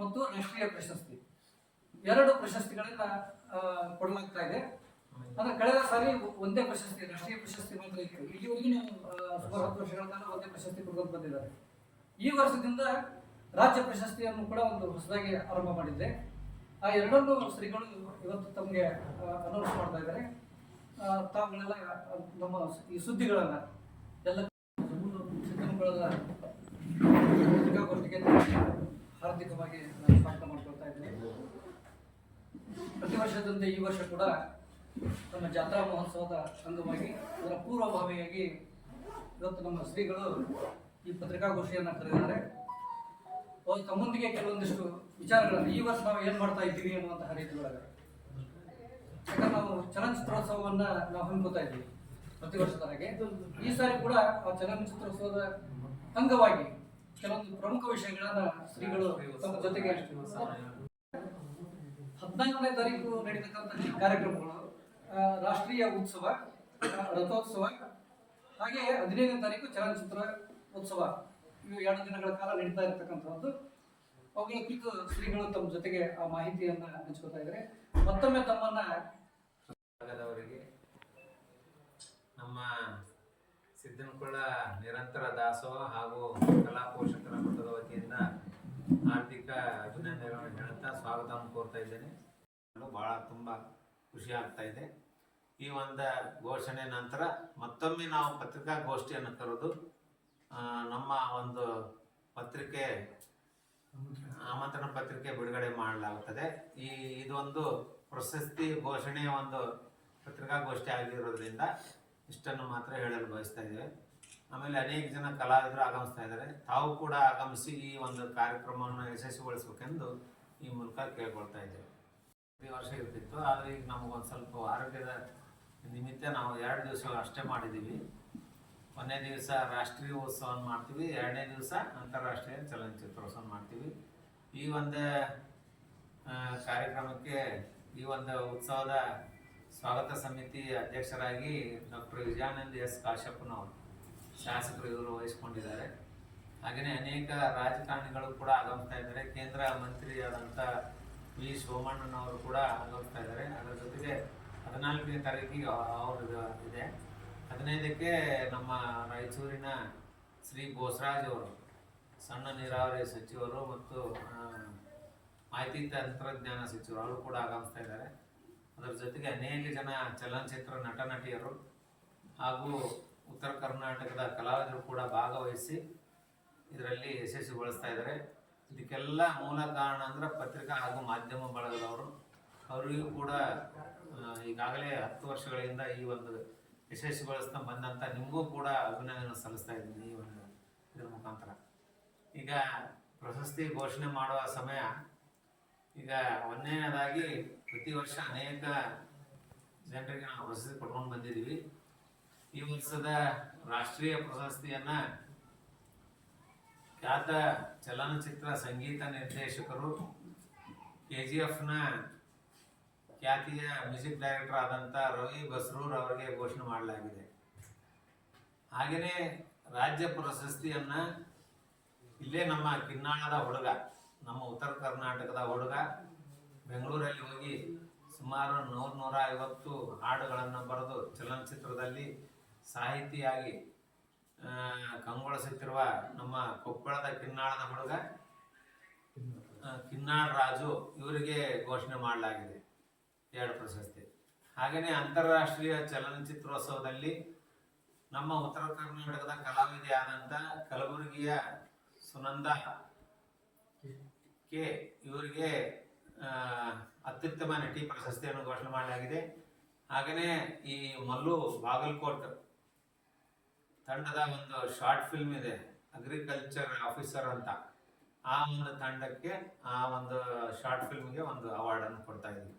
ಮತ್ತು ರಾಷ್ಟ್ರೀಯ ಪ್ರಶಸ್ತಿ. ಎರಡು ಪ್ರಶಸ್ತಿಗಳನ್ನ ಕೊಡಲಾಗ್ತಾ ಇದೆ. ಅಂದ್ರೆ ಕಳೆದ ಸಾರಿ ಒಂದೇ ಪ್ರಶಸ್ತಿ, ರಾಷ್ಟ್ರೀಯ ಪ್ರಶಸ್ತಿ ಮಾತ್ರ ಇತ್ತು. ಇಲ್ಲಿವರೆಗೂ ಸುಮಾರು ಹತ್ತು ವರ್ಷಗಳ ಕಾಲ ಒಂದೇ ಪ್ರಶಸ್ತಿ ಕೊಡ್ಕೊಂಡು ಬಂದಿದ್ದಾರೆ. ಈ ವರ್ಷದಿಂದ ರಾಜ್ಯ ಪ್ರಶಸ್ತಿಯನ್ನು ಕೂಡ ಒಂದು ಹೊಸದಾಗಿ ಆರಂಭ ಮಾಡಿದ್ದೆ. ಆ ಎರಡನ್ನೂ ಶ್ರೀಗಳು ಇವತ್ತು ತಮಗೆ ಅನೌನ್ಸ್ ಮಾಡ್ತಾ ಇದ್ದಾರೆ. ತಾವುಗಳೆಲ್ಲ ನಮ್ಮ ಈ ಸುದ್ದಿಗಳನ್ನು, ಎಲ್ಲ ಸಿದ್ಧಮಗಳನ್ನ ಪತ್ರಿಕಾಗೋಷ್ಠಿಗೆ ಹಾರ್ದಿಕವಾಗಿ ನಾನು ಸ್ವಾಗತ ಮಾಡ್ಕೊಳ್ತಾ ಇದ್ದೀನಿ. ಪ್ರತಿ ವರ್ಷದಂತೆ ಈ ವರ್ಷ ಕೂಡ ನಮ್ಮ ಜಾತ್ರಾ ಮಹೋತ್ಸವದ ಅಂಗವಾಗಿ ಅದರ ಪೂರ್ವಭಾವಿಯಾಗಿ ಇವತ್ತು ನಮ್ಮ ಶ್ರೀಗಳು ಈ ಪತ್ರಿಕಾಗೋಷ್ಠಿಯನ್ನು ಕರೆದಿದ್ದಾರೆ. ಅವ್ರು ತಮ್ಮೊಂದಿಗೆ ಕೆಲವೊಂದಿಷ್ಟು ವಿಚಾರಗಳನ್ನು ಈ ವರ್ಷ ನಾವು ಏನು ಮಾಡ್ತಾ ಇದ್ದೀವಿ ಅನ್ನುವಂತಹ ರೀತಿ ಯಾಕಂದ್ರೆ ನಾವು ಚಲನಚಿತ್ರೋತ್ಸವವನ್ನು ನಾವು ಹಮ್ಮಿಕೊತಾ ಇದ್ದೀವಿ ಪ್ರತಿ ವರ್ಷದ ಹಾಗೆ ಈ ಸಾರಿ ಕೂಡ ಆ ಚಲನಚಿತ್ರೋತ್ಸವದ ಅಂಗವಾಗಿ ಕೆಲವೊಂದು ಪ್ರಮುಖ ವಿಷಯಗಳನ್ನ ಶ್ರೀಗಳು ತಮ್ಮ ಜೊತೆಗೆ ಹದಿನೈದನೇ ತಾರೀಕು ನಡೀತಕ್ಕಂಥ ಈ ಕಾರ್ಯಕ್ರಮಗಳು ರಾಷ್ಟ್ರೀಯ ಉತ್ಸವ ರಥೋತ್ಸವ, ಹಾಗೆ ಹದಿನೈದನೇ ತಾರೀಕು ಚಲನಚಿತ್ರ ಉತ್ಸವ. ಇವು ಎರಡು ದಿನಗಳ ಕಾಲ ನಡೀತಾ ಇರತಕ್ಕಂಥದ್ದು. ಅವುಗಳ ಕುರಿತು ಶ್ರೀಗಳು ತಮ್ಮ ಜೊತೆಗೆ ಆ ಮಾಹಿತಿಯನ್ನ ಹಂಚ್ಕೋತಾ ಇದ್ದಾರೆ. ಮತ್ತೊಮ್ಮೆ ತಮ್ಮನ್ನ ನಮ್ಮ ಸಿದ್ದನಕೊಳ್ಳ ನಿರಂತರ ದಾಸೋಹ ಹಾಗೂ ಕಲಾ ಪೋಷಕರ ಮಠದ ವತಿಯಿಂದ ಹಾರ್ದಿಕ ಅಭಿನಂದನೆಗಳನ್ನು ಹೇಳುತ್ತಾ ಸ್ವಾಗತವನ್ನು ಕೋರ್ತಾ ಇದ್ದೇನೆ. ಬಹಳ ತುಂಬ ಖುಷಿ ಆಗ್ತಾ ಇದೆ. ಈ ಒಂದು ಘೋಷಣೆ ನಂತರ ಮತ್ತೊಮ್ಮೆ ನಾವು ಪತ್ರಿಕಾಗೋಷ್ಠಿಯನ್ನು ಕರೆದು ನಮ್ಮ ಒಂದು ಪತ್ರಿಕೆ, ಆಮಂತ್ರಣ ಪತ್ರಿಕೆ ಬಿಡುಗಡೆ ಮಾಡಲಾಗುತ್ತದೆ. ಈ, ಇದೊಂದು ಪ್ರಶಸ್ತಿ ಘೋಷಣೆಯ ಒಂದು ಪತ್ರಿಕಾಗೋಷ್ಠಿ ಆಗಿರೋದ್ರಿಂದ ಇಷ್ಟನ್ನು ಮಾತ್ರ ಹೇಳಲು ಬಯಸ್ತಾ ಇದ್ದೇವೆ. ಆಮೇಲೆ ಅನೇಕ ಜನ ಕಲಾವಿದರು ಆಗಮಿಸ್ತಾ ಇದ್ದಾರೆ. ತಾವು ಕೂಡ ಆಗಮಿಸಿ ಈ ಒಂದು ಕಾರ್ಯಕ್ರಮವನ್ನು ಯಶಸ್ವಿಗೊಳಿಸಬೇಕೆಂದು ಈ ಮೂಲಕ ಕೇಳ್ಕೊಳ್ತಾ ಇದ್ದೇವೆ. ಪ್ರತಿ ವರ್ಷ ಇರ್ತಿತ್ತು, ಆದರೆ ಈಗ ನಮಗೊಂದು ಸ್ವಲ್ಪ ಆರೋಗ್ಯದ ನಿಮಿತ್ತ ನಾವು ಎರಡು ದಿವಸ ಅಷ್ಟೇ ಮಾಡಿದ್ದೀವಿ. ಒಂದನೇ ದಿವಸ ರಾಷ್ಟ್ರೀಯ ಉತ್ಸವವನ್ನು ಮಾಡ್ತೀವಿ, ಎರಡನೇ ದಿವಸ ಅಂತಾರಾಷ್ಟ್ರೀಯ ಚಲನಚಿತ್ರೋತ್ಸವ ಮಾಡ್ತೀವಿ. ಈ ಒಂದು ಕಾರ್ಯಕ್ರಮಕ್ಕೆ ಈ ಒಂದು ಉತ್ಸವದ ಸ್ವಾಗತ ಸಮಿತಿ ಅಧ್ಯಕ್ಷರಾಗಿ ಡಾಕ್ಟರ್ ವಿಜಯಾನಂದ್ ಎಸ್ ಕಾಶ್ಯಪ್ಪನವರು ಶಾಸಕರು ಇವರು ವಹಿಸ್ಕೊಂಡಿದ್ದಾರೆ. ಹಾಗೆಯೇ ಅನೇಕ ರಾಜಕಾರಣಿಗಳು ಕೂಡ ಆಗಮಿಸ್ತಾ ಇದ್ದಾರೆ. ಕೇಂದ್ರ ಮಂತ್ರಿಯಾದಂಥ ವಿ ಸೋಮಣ್ಣನವರು ಕೂಡ ಆಗಮಿಸ್ತಾ ಇದ್ದಾರೆ. ಅದರ ಜೊತೆಗೆ ಹದಿನಾಲ್ಕನೇ ತಾರೀಕಿಗೆ ಅವ್ರದ್ದು ಇದೆ. ಹದಿನೈದಕ್ಕೆ ನಮ್ಮ ರಾಯಚೂರಿನ ಶ್ರೀ ಬೋಸರಾಜ್ ಅವರು, ಸಣ್ಣ ನೀರಾವರಿ ಸಚಿವರು ಮತ್ತು ಮಾಹಿತಿ ತಂತ್ರಜ್ಞಾನ ಸಚಿವರು ಅವರು ಕೂಡ ಆಗಮಿಸ್ತಾ ಇದ್ದಾರೆ. ಅದರ ಜೊತೆಗೆ ಅನೇಕ ಜನ ಚಲನಚಿತ್ರ ನಟ ನಟಿಯರು ಹಾಗೂ ಉತ್ತರ ಕರ್ನಾಟಕದ ಕಲಾವಿದರು ಕೂಡ ಭಾಗವಹಿಸಿ ಇದರಲ್ಲಿ ಯಶಸ್ವಿಗೊಳಿಸ್ತಾ ಇದ್ದಾರೆ. ಇದಕ್ಕೆಲ್ಲ ಮೂಲ ಕಾರಣ ಅಂದ್ರೆ ಪತ್ರಿಕಾ ಹಾಗೂ ಮಾಧ್ಯಮ ಬಳಗದವರು. ಅವರಿಗೂ ಕೂಡ ಈಗಾಗಲೇ ಹತ್ತು ವರ್ಷಗಳಿಂದ ಈ ಒಂದು ಯಶಸ್ವಿಗೊಳಿಸ್ತಾ ಬಂದಂಥ ನಿಮಗೂ ಕೂಡ ಅಭಿನಂದನೆ ಸಲ್ಲಿಸ್ತಾ ಇದ್ದೀನಿ ಈ ಒಂದು ಇದರ ಮುಖಾಂತರ. ಈಗ ಪ್ರಶಸ್ತಿ ಘೋಷಣೆ ಮಾಡುವ ಸಮಯ. ಈಗ ಒಂದನೇದಾಗಿ ಪ್ರತಿ ವರ್ಷ ಅನೇಕ ಜನರಿಗೆ ನಾವು ಪ್ರಶಸ್ತಿ ಕೊಟ್ಕೊಂಡು ಬಂದಿದ್ದೀವಿ. ಈ ವರ್ಷದ ರಾಷ್ಟ್ರೀಯ ಪ್ರಶಸ್ತಿಯನ್ನ ಖ್ಯಾತ ಚಲನಚಿತ್ರ ಸಂಗೀತ ನಿರ್ದೇಶಕರು ಕೆ ಜಿ ಎಫ್ನ ಖ್ಯಾತಿಯ ಮ್ಯೂಸಿಕ್ ಡೈರೆಕ್ಟರ್ ಆದಂಥ ರವಿ ಬಸ್ರೂರ್ ಅವರಿಗೆ ಘೋಷಣೆ ಮಾಡಲಾಗಿದೆ. ಹಾಗೆಯೇ ರಾಜ್ಯ ಪ್ರಶಸ್ತಿಯನ್ನ ಇಲ್ಲೇ ನಮ್ಮ ಕಿನ್ನಾಳದ ಹುಡುಗ, ನಮ್ಮ ಉತ್ತರ ಕರ್ನಾಟಕದ ಹುಡುಗ ಬೆಂಗಳೂರಲ್ಲಿ ಹೋಗಿ ಸುಮಾರು ನೂರ ನೂರ ಐವತ್ತು ಹಾಡುಗಳನ್ನು ಬರೆದು ಚಲನಚಿತ್ರದಲ್ಲಿ ಸಾಹಿತಿಯಾಗಿ ಕಂಗೊಳಿಸುತ್ತಿರುವ ನಮ್ಮ ಕೊಪ್ಪಳದ ಕಿನ್ನಾಳದ ಹುಡುಗ ಕಿನ್ನಾಳ ರಾಜು ಇವರಿಗೆ ಘೋಷಣೆ ಮಾಡಲಾಗಿದೆ. ಎರಡು ಪ್ರಶಸ್ತಿ. ಹಾಗೆಯೇ ಅಂತಾರಾಷ್ಟ್ರೀಯ ಚಲನಚಿತ್ರೋತ್ಸವದಲ್ಲಿ ನಮ್ಮ ಉತ್ತರ ಕರ್ನಾಟಕದ ಕಲಾವಿದೆಯಾದಂಥ ಕಲಬುರಗಿಯ ಸುನಂದ ಕೆ, ಇವರಿಗೆ ಅತ್ಯುತ್ತಮ ನಟಿ ಪ್ರಶಸ್ತಿಯನ್ನು ಘೋಷಣೆ ಮಾಡಲಾಗಿದೆ. ಹಾಗೆಯೇ ಈ ಮಲ್ಲು ಬಾಗಲ್ಕೋಟ್ ತಂಡದ ಒಂದು ಶಾರ್ಟ್ ಫಿಲ್ಮ್ ಇದೆ ಅಗ್ರಿಕಲ್ಚರ್ ಆಫೀಸರ್ ಅಂತ. ಆ ಒಂದು ತಂಡಕ್ಕೆ ಆ ಒಂದು ಶಾರ್ಟ್ ಫಿಲ್ಮ್ಗೆ ಒಂದು ಅವಾರ್ಡನ್ನು ಕೊಡ್ತಾ ಇದ್ದೀವಿ.